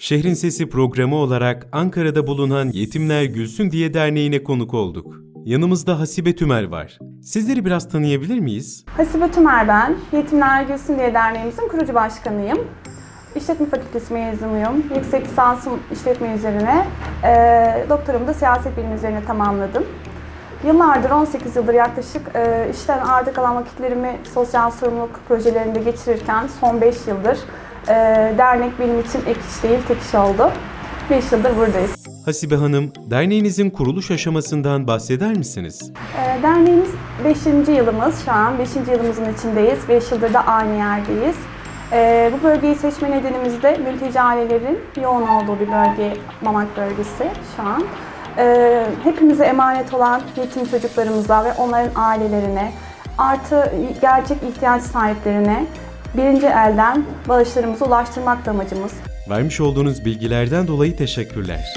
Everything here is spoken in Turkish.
Şehrin Sesi programı olarak Ankara'da bulunan Yetimler Gülsün diye derneğine konuk olduk. Yanımızda Hasibe Tümer var. Sizleri biraz tanıyabilir miyiz? Hasibe Tümer ben. Yetimler Gülsün diye derneğimizin kurucu başkanıyım. İşletme Fakültesi mezunuyum. Yüksek lisansım işletme üzerine, e, doktoramı da siyaset bilimi üzerine tamamladım. Yıllardır, 18 yıldır yaklaşık e, işten arda kalan vakitlerimi sosyal sorumluluk projelerinde geçirirken son 5 yıldır e, dernek benim için ek iş değil tek iş oldu. 5 yıldır buradayız. Hasibe Hanım, derneğinizin kuruluş aşamasından bahseder misiniz? E, derneğimiz 5. yılımız şu an. 5. yılımızın içindeyiz. 5 yıldır da aynı yerdeyiz. E, bu bölgeyi seçme nedenimiz de mülteci ailelerin yoğun olduğu bir bölge, Mamak bölgesi şu an. E, hepimize emanet olan yetim çocuklarımıza ve onların ailelerine artı gerçek ihtiyaç sahiplerine birinci elden bağışlarımızı ulaştırmak da amacımız. Vermiş olduğunuz bilgilerden dolayı teşekkürler.